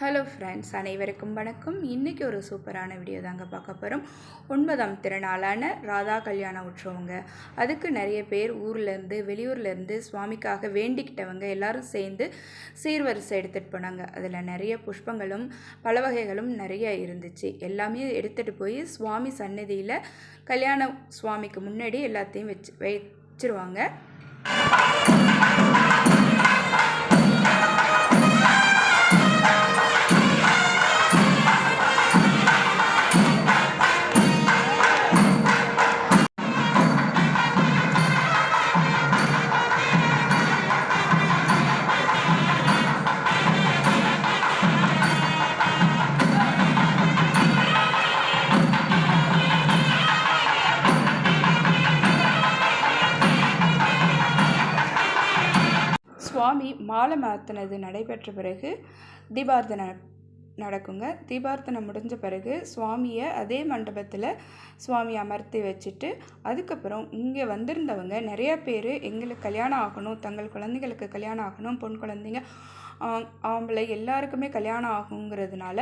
Hello friends அனைவருக்கும் வணக்கம். இன்றைக்கி ஒரு சூப்பரான வீடியோ தாங்க பார்க்க போகிறோம் ஒன்பதாம் திருநாளான ராதா கல்யாண உற்சவங்க. அதுக்கு நிறைய பேர் ஊர்லேருந்து வெளியூர்லேருந்து சுவாமிக்காக வேண்டிக்கிட்டவங்க எல்லாரும் சேர்ந்து சீர்வரிசை எடுத்துகிட்டு போனாங்க. அதில் நிறைய புஷ்பங்களும் பல வகைகளும் நிறைய இருந்துச்சு. எல்லாமே எடுத்துகிட்டு போய் சுவாமி சன்னதியில் கல்யாண சுவாமிக்கு முன்னாடி எல்லாத்தையும் வச்சு வச்சிருவாங்க. சுவாமி மாலை மாற்றினது நடைபெற்ற பிறகு தீபார்த்தனை நடக்குங்க. தீபார்த்தனை முடிஞ்ச பிறகு சுவாமியை அதே மண்டபத்தில் சுவாமி அமர்த்தி வச்சுட்டு அதுக்கப்புறம் இங்கே வந்திருந்தவங்க நிறையா பேர் எங்களுக்கு கல்யாணம் ஆகணும் தங்கள் குழந்தைகளுக்கு கல்யாணம் ஆகணும் பொன் குழந்தைங்க ஆம்பளை எல்லாருக்குமே கல்யாணம் ஆகுங்கிறதுனால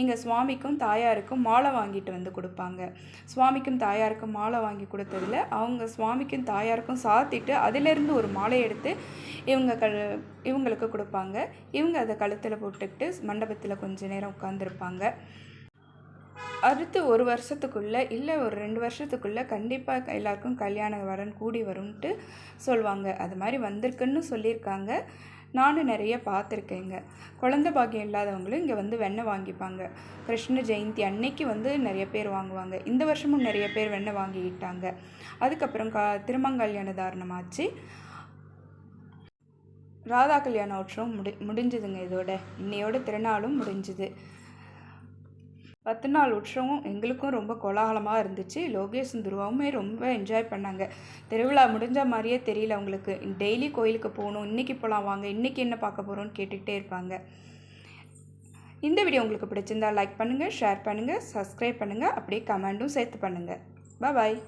எங்கள் சுவாமிக்கும் தாயாருக்கும் மாலை வாங்கிட்டு வந்து கொடுப்பாங்க. சுவாமிக்கும் தாயாருக்கும் மாலை வாங்கி கொடுத்ததில் அவங்க சுவாமிக்கும் தாயாருக்கும் சாத்திட்டு அதிலிருந்து ஒரு மாலை எடுத்து இவங்க க இவங்களுக்கு கொடுப்பாங்க. இவங்க அதை கழுத்தில் போட்டுக்கிட்டு மண்டபத்தில் கொஞ்ச நேரம் உட்காந்துருப்பாங்க அடுத்து ஒரு வருஷத்துக்குள்ளே இல்லை ஒரு ரெண்டு வருஷத்துக்குள்ளே கண்டிப்பாக எல்லாருக்கும் கல்யாண வரன் கூடி வரும்ன்ட்டு சொல்லுவாங்க அது மாதிரி வந்திருக்குன்னு சொல்லியிருக்காங்க. நானும் நிறைய பார்த்துருக்கேங்க. குழந்த பாக்கியம் இல்லாதவங்களும் இங்கே வந்து வெண்ணெய் வாங்கிப்பாங்க. கிருஷ்ண ஜெயந்தி அன்னைக்கு வந்து நிறைய பேர் வாங்குவாங்க. இந்த வருஷமும் நிறைய பேர் வெண்ணெய் வாங்கிக்கிட்டாங்க. அதுக்கப்புறம் கா திருமங்கல்யாண தாரணமாச்சு. ராதா கல்யாண உற்சவம் முடி முடிஞ்சுதுங்க இதோட. இன்னையோட திருநாளும் முடிஞ்சுது. பத்து நாள் உற்சவம் எங்களுக்கும் ரொம்ப கோலாகலமாக இருந்துச்சு. லோகேஷும் துருவாவுமே ரொம்ப என்ஜாய் பண்ணாங்க. திருவிழா முடிஞ்ச மாதிரியே தெரியல அவங்களுக்கு. டெய்லி கோயிலுக்கு போகணும் இன்றைக்கி போகலாம் வாங்க இன்றைக்கி என்ன பார்க்க போகிறோன்னு கேட்டுக்கிட்டே இருப்பாங்க. இந்த வீடியோ உங்களுக்கு பிடிச்சிருந்தா லைக் பண்ணுங்கள் ஷேர் பண்ணுங்கள் சப்ஸ்கிரைப் பண்ணுங்கள் அப்படியே கமெண்ட்டும் சேர்த்து பண்ணுங்கள் பாய்